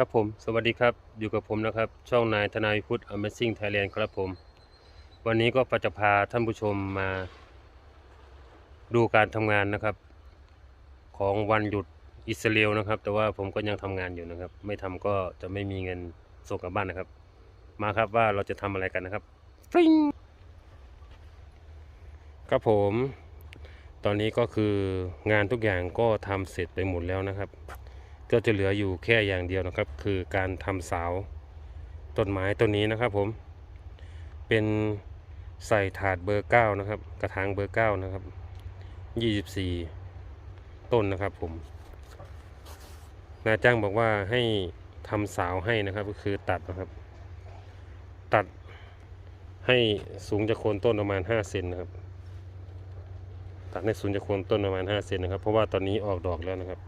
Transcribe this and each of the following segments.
ครับผมสวัสดีครับอยู่กับผมนะครับ ช่องนายทนายพุทธ Amazing Thailand ครับผม วันนี้ก็จะพาท่านผู้ชมมา ดูการทำงานนะครับ ของวันหยุดอิสราเอลนะครับ แต่ว่าผมก็ยังทำงานอยู่นะครับ ไม่ทำก็จะไม่มีเงินส่งกลับบ้านนะครับ มาครับว่าเราจะทำอะไรกันนะครับฟริงครับผม ตอนนี้ก็คืองานทุกอย่างก็ทำเสร็จไปหมดแล้วนะครับ ก็จะเหลืออยู่แค่อย่างเดียวนะครับ คือการทำเสาต้นไม้ต้นนี้นะครับผม เป็นใส่ถาดเบอร์เก้านะครับ กระถางเบอร์เก้านะครับยี่สิบสี่ต้นนะครับผมนายจ้างบอกว่าให้ทำเสาให้นะครับ ก็คือตัดนะครับ ตัดให้สูงจากโคนต้นประมาณห้าเซนนะครับ ตัดให้สูงจากโคนต้นประมาณห้าเซนนะครับ เพราะว่าตอนนี้ออกดอกแล้วนะครับ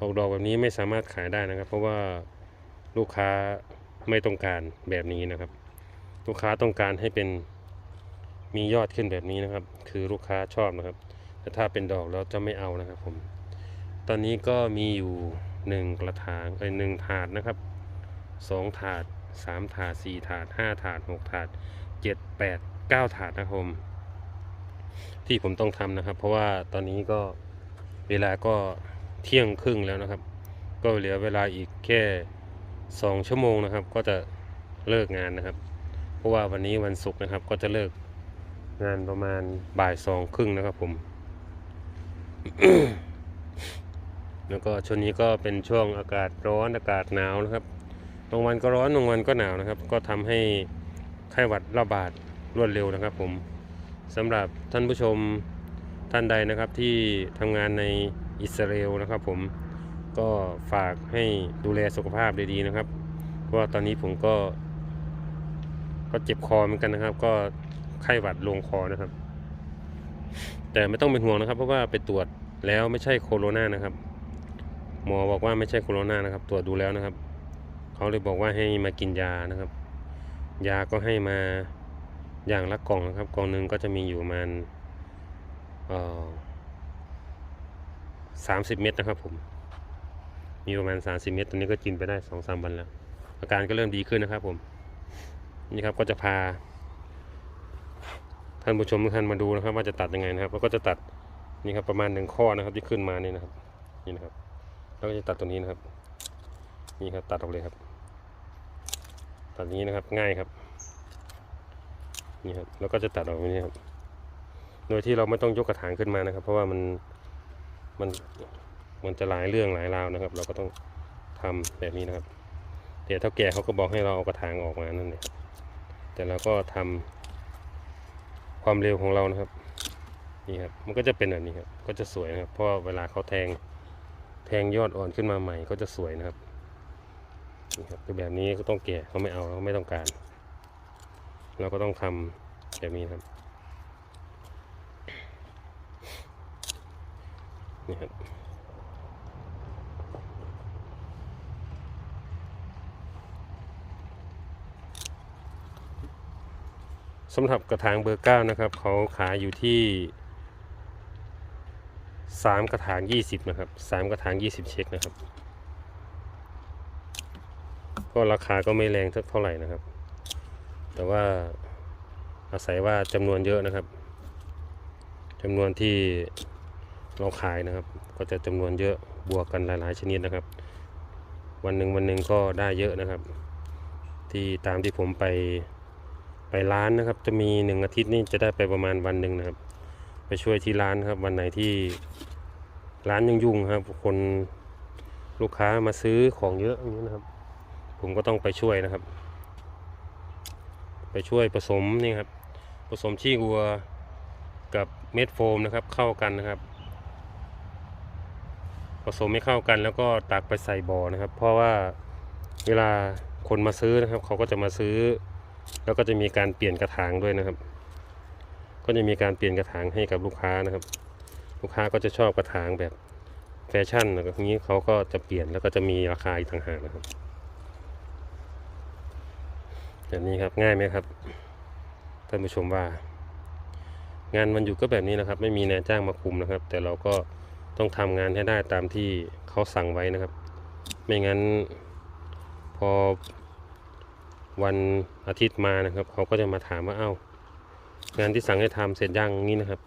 ออกดอกแบบนี้ไม่สามารถขายได้นะครับ เพราะว่าลูกค้าไม่ต้องการแบบนี้นะครับ ลูกค้าต้องการให้เป็นมียอดขึ้นแบบนี้นะครับ คือลูกค้าชอบนะครับ แต่ถ้าเป็นดอกแล้วจะไม่เอานะครับผม ตอนนี้ก็มีอยู่หนึ่งกระถางไอ้หนึ่งถาดนะครับสองถาดสามถาดสี่ถาดห้าถาดหกถาดเจ็ดแปดเก้าถาดนะครับผมที่ผมต้องทำนะครับ เพราะว่าตอนนี้ก็เวลาก็ เที่ยงครึ่งแล้วนะครับ ก็เหลือเวลาอีกแค่สองชั่วโมงนะครับ ก็จะเลิกงานนะครับ เพราะว่าวันนี้วันศุกร์นะครับ ก็จะเลิกงานประมาณบ่ายสองครึ่งนะครับผม แล้วก็ช่วงนี้ก็เป็นช่วงอากาศร้อนอากาศหนาวนะครับบางวันก็ร้อนบางวันก็หนาวนะครับ ก็ทำให้ไข้หวัดระบาดรวดเร็วนะครับ ผมสำหรับท่านผู้ชมท่านใดนะครับที่ทำงานใน อิสราเอลนะครับผมก็ฝากให้ดูแลสุขภาพดีๆนะครับ เพราะว่าตอนนี้ผมก็ ก็เจ็บคอเหมือนกันนะครับ ก็ไข้หวัดลงคอนะครับ แต่ไม่ต้องเป็นห่วงนะครับ เพราะว่าไปตรวจแล้วไม่ใช่โคโรนานะครับ หมอบอกว่าไม่ใช่โคโรนานะครับ ตรวจดูแล้วนะครับ เขาเลยบอกว่าให้มากินยานะครับ ยาก็ให้มาอย่างละกล่องนะครับ กล่องหนึ่งก็จะมีอยู่ประมาณเอ่อ 30 เมตรนะครับผม มีประมาณ 30 เมตร ตัวนี้ก็กินไปได้สองสามวันแล้ว อาการก็เริ่มดีขึ้นนะครับผม นี่ครับก็จะพา ท่านผู้ชมทุกท่านมาดูนะครับ ว่าจะตัดยังไงนะครับ แล้วก็จะตัดนี่ครับประมาณหนึ่งข้อนะครับที่ขึ้นมานี่นะครับ นี่นะครับ แล้วก็จะตัดตรงนี้นะครับ นี่ครับตัดออกเลยครับ ตัดนี้นะครับง่ายครับ นี่ครับ แล้วก็จะตัดออกตรงนี้ครับ โดยที่เราไม่ต้องยกกระถางขึ้นมานะครับ เพราะว่ามัน มันมันจะหลายเรื่องหลายราวนะครับ เราก็ต้องทำแบบนี้นะครับแต่เท่าแก่เขาก็บอกให้เราเอากระถางออกมานั่นเองแต่เราก็ทำความเร็วของเรานะครับนี่ครับมันก็จะเป็นแบบนี้ครับก็จะสวยนะครับ เพราะเวลาเขาแทงแทงยอดอ่อนขึ้นมาใหม่ก็จะสวยนะครับนี่ครับคือแบบนี้ก็ต้องแก่เขาไม่เอาเขาไม่ต้องการ เราก็ต้องทำแบบนี้ครับ นี่ครับสำหรับกระถางเบอร์เก้านะครับ เขาขายอยู่ที่สามกระถางยี่สิบนะครับสามกระถางยี่สิบเช็คนะครับ ก็ราคาก็ไม่แรงเท่าไหร่นะครับ แต่ว่าอาศัยว่าจำนวนเยอะนะครับจำนวนที่ เราขายนะครับ ก็จะจำนวนเยอะบวกกันหลาย ๆ ชนิดนะครับ วันหนึ่งวันหนึ่งก็ได้เยอะนะครับ ที่ตามที่ผมไปไปร้านนะครับ จะมีหนึ่งอาทิตย์นี่จะได้ไปประมาณวันหนึ่งนะครับ ไปช่วยที่ร้านครับ วันไหนที่ร้านยังยุ่งครับ คนลูกค้ามาซื้อของเยอะอย่างนี้นะครับ ผมก็ต้องไปช่วยนะครับ ไปช่วยผสมนี่ครับผสมขี้วัวกับเม็ดโฟมนะครับเข้ากันนะครับ ผสมไม่เข้ากัน แล้วก็ตักไปใส่บ่อนะครับ เพราะว่าเวลาคนมาซื้อนะครับ เขาก็จะมาซื้อ แล้วก็จะมีการเปลี่ยนกระถางด้วยนะครับ ก็จะมีการเปลี่ยนกระถางให้กับลูกค้านะครับ ลูกค้าก็จะชอบกระถางแบบแฟชั่นนะครับนี้เขาก็จะเปลี่ยนแล้วก็จะมีราคาอีกต่างหากนะครับแบบนี้ครับง่ายไหมครับท่านผู้ชมว่า งานมันอยู่ก็แบบนี้นะครับ ไม่มีนายจ้างมาคุมนะครับ แต่เราก็ ต้องทำงานให้ได้ตามที่เขาสั่งไว้นะครับ ไม่งั้นพอวันอาทิตย์มานะครับเขาก็จะมาถามว่าเอ้างานที่สั่งให้ทำเสร็จยังงี้นะครับ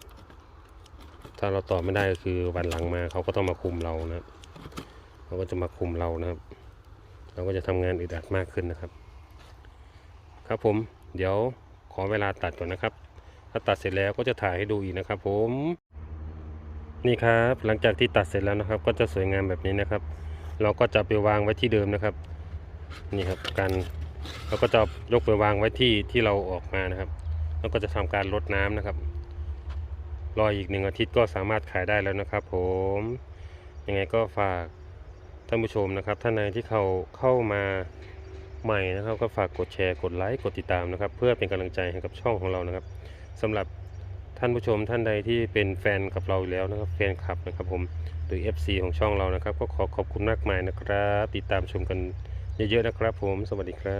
ถ้าเราตอบไม่ได้ก็คือวันหลังมาเขาก็ต้องมาคุมเรานะเขาก็จะมาคุมเรานะครับ เราก็จะทำงานอึดอัดมากขึ้นนะครับ ครับผมเดี๋ยวขอเวลาตัดก่อนนะครับ ถ้าตัดเสร็จแล้วก็จะถ่ายให้ดูอีกนะครับผม นี่ครับหลังจากที่ตัดเสร็จแล้วนะครับ ก็จะสวยงามแบบนี้นะครับ เราก็จะไปวางไว้ที่เดิมนะครับ นี่ครับการเราก็จะยกไปวางไว้ที่ที่เราออกมานะครับ แล้วก็จะทำการลดน้ำนะครับ รออีกหนึ่งอาทิตย์ก็สามารถขายได้แล้วนะครับ ผมยังไงก็ฝากท่านผู้ชมนะครับท่านใดที่เขาเข้ามาใหม่นะครับ ก็ฝากกดแชร์กดไลค์กดติดตามนะครับ เพื่อเป็นกำลังใจให้กับช่องของเรานะครับสำหรับ ท่านผู้ชมท่านใดที่เป็นแฟนกับเราอยู่แล้วนะครับแฟนคลับนะครับผมหรือ FC ของช่องเรานะครับ ก็ขอขอบคุณมากมายนะครับ ติดตามชมกันเยอะๆนะครับผมสวัสดีครับ